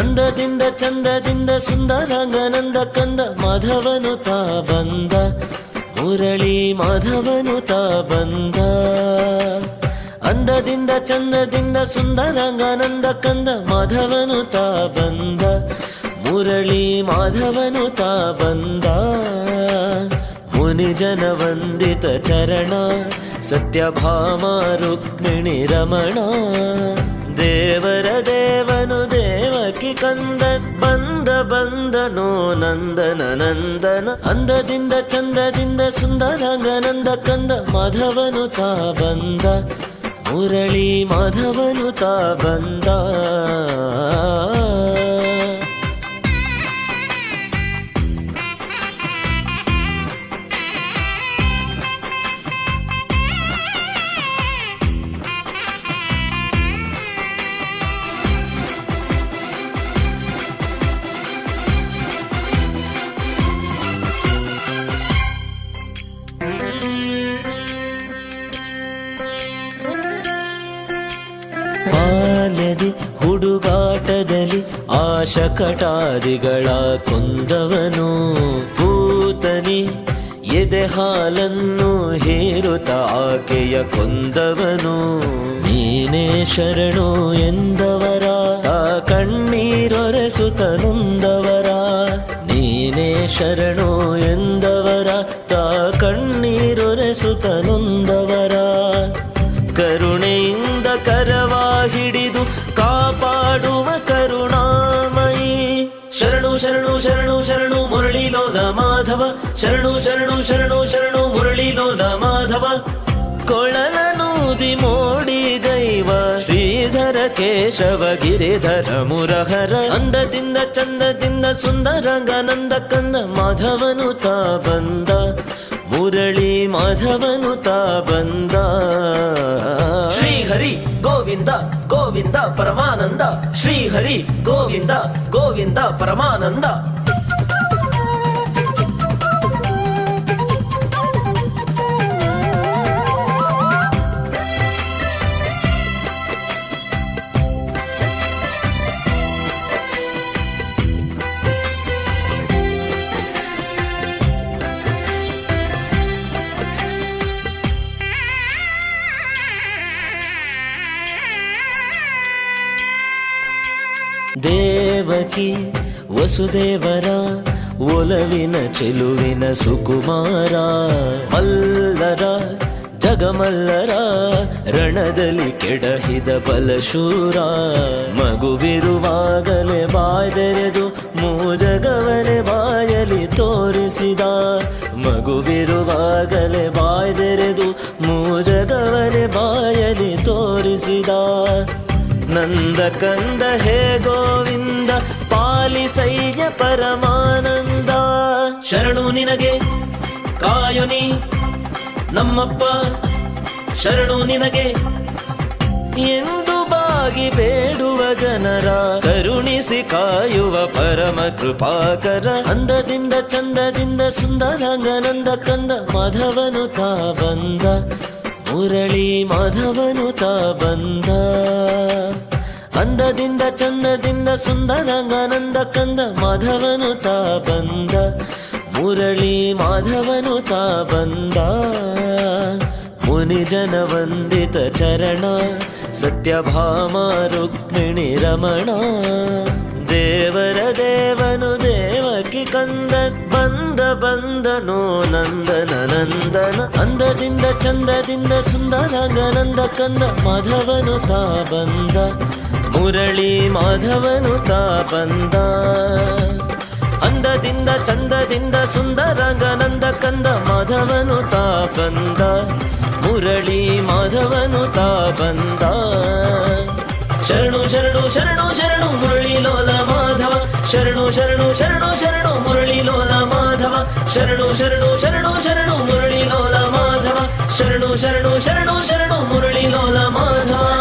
ಅಂದದಿಂದ ಚಂದದಿಂದ ಸುಂದರಾಂಗನಂದ ಕಂದ ಮಾಧವನು ತಾ ಬಂದ. ಮುರಳಿ ಮಾಧವನು ತಾ ಬಂದ. ಅಂದದಿಂದ ಚಂದದಿಂದ ಸುಂದರಂಗಾನಂದ ಕಂದ ಮಾಧವನು ತಾ ಬಂದ. ಮುರಳಿ ಮಾಧವನು ತಾ ಬಂದ. ಮುನಿಜನ ವಂದಿತ ಚರಣ, ಸತ್ಯಭಾಮ ರುಕ್ಮಿಣಿ ರಮಣ. ದೇವಕಿ ಕಂದ ಬಂದ ಬಂದನೋ ನಂದನ ನಂದನ ಅಂದದಿಂದ ಚಂದದಿಂದ ಸುಂದರ ಗನಂದ ಕಂದ ಮಾಧವನು ತಾ ಬಂದ. ಮುರಳಿ ಮಾಧವನು ತಾ ಬಂದ. ಆಶಕಟಾದಿಗಳ ಕೊಂದವನು ಭೂತನಿ, ಎದೆ ಹಾಲನ್ನು ಹೇರುತ್ತ ಆಕೆಯ ಕೊಂದವನು. ನೀನೇ ಶರಣು ಎಂದವರ, ತಾ ಕಣ್ಣೀರೊರೆಸುತ್ತ ನೊಂದವರ. ನೀನೇ ಶರಣು ಎಂದವರ, ತಾ ಕಣ್ಣೀರೊರೆಸುತ್ತ ನೊಂದವರ. ಕರುಣೆಯಿಂದ ಕರವ ಹಿಡಿದು ಕಾಪಾಡುವ ಕೊಳಲನೂದಿ ಮೋಡಿ ದೈವ ಶ್ರೀಧರ ಕೇಶವ ಗಿರಿಧರ ಮುರಹರ ಅಂದದಿಂದ ಚಂದದಿಂದ ಸುಂದರಂಗನಂದ ಕಂದ ಮಾಧವನು ತಾ ಬಂದ. ಮುರಳಿ ಮಾಧವನು ತಾ ಬಂದ. ಶ್ರೀಹರಿ ಗೋವಿಂದ ಗೋವಿಂದ ಪರಮಾನಂದ. ಶ್ರೀಹರಿ ಗೋವಿಂದ ಗೋವಿಂದ ಪರಮಾನಂದ. ದೇವಕಿ ವಸುದೇವರ ಒಲವಿನ ಚೆಲುವಿನ ಸುಕುಮಾರ, ಮಲ್ಲರ ಜಗಮಲ್ಲರ ರಣದಲ್ಲಿ ಕೆಡಹಿದ ಬಲಶೂರ. ಮಗುವಿರುವಾಗಲೇ ಬಾಯ್ದೆರೆದು ಮೂಜಗವನೆ ಬಾಯಲಿ ತೋರಿಸಿದ. ಮಗುವಿರುವಾಗಲೇ ಬಾಯ್ದೆರೆದು ಮೂಜಗವನೆ ಬಾಯಲಿ ತೋರಿಸಿದ. ನಂದ ಕಂದ ಹೇ ಗೋವಿಂದ ಪಾಲಿಸೈಯ ಪರಮಾನಂದ. ಶರಣು ನಿನಗೆ ಕಾಯುನಿ ನಮ್ಮಪ್ಪ. ಶರಣು ನಿನಗೆ, ಎಂದು ಬಾಗಿ ಬೇಡುವ ಜನರ. ಕರುಣಿಸಿ ಕಾಯುವ ಪರಮ ಕೃಪಾಕರ. ಅಂದದಿಂದ ಚಂದದಿಂದ ಸುಂದರಾಂಗನಂದ ಕಂದ, ಮಾಧವನು ತಾ ಬಂದ ಮುರಳಿ ಮಾಧವನು ತಾ ಬಂದ. ಅಂದದಿಂದ ಚಂದದಿಂದ ಸುಂದರಂಗಾನಂದ ಕಂದ ಮಾಧವನು ತಾ ಬಂದ. ಮುರಳಿ ಮಾಧವನು ತಾ ಬಂದ. ಮುನಿಜನ ವಂದಿತ ಚರಣ, ಸತ್ಯಭಾಮ ರುಕ್ಮಿಣಿ ರಮಣ. ದೇವರ ದೇವನು ದೇವಕಿ ಕಂದ ಬಂದ. ಬಂದನೋ ನಂದನ ನಂದನ, ಅಂದದಿಂದ ಚಂದದಿಂದ ಸುಂದರಾಂಗನಂದ ಕಂದ, ಮಾಧವನು ತಾ ಬಂದ. ಮುರಳಿ ಮಾಧವನು ತಾ ಬಂದ. ಅಂದದಿಂದ ಚಂದದಿಂದ ಸುಂದರಾಂಗನಂದ ಕಂದ, ಮಾಧವನು ತಾ ಬಂದ. ಮುರಳಿ ಮಾಧವನು ತಾ ಬಂದ. ಶರಣು ಶರಣು ಶರಣು ಶರಣು ಮುರಳಿ ಲೋಲ ಮಾಧವ. ಶರಣು ಶರಣು ಶರಣು ಶರಣು ಮುರಳಿ ಲೋಲ ಶರಣು ಶರಣು ಶರಣು ಶರಣು ಮುರಳಿ ಲೋಲ ಮಾಧವ. ಶರಣು ಶರಣು ಶರಣು ಶರಣು ಮುರಳಿ ಲೋಲ ಮಾಧವ.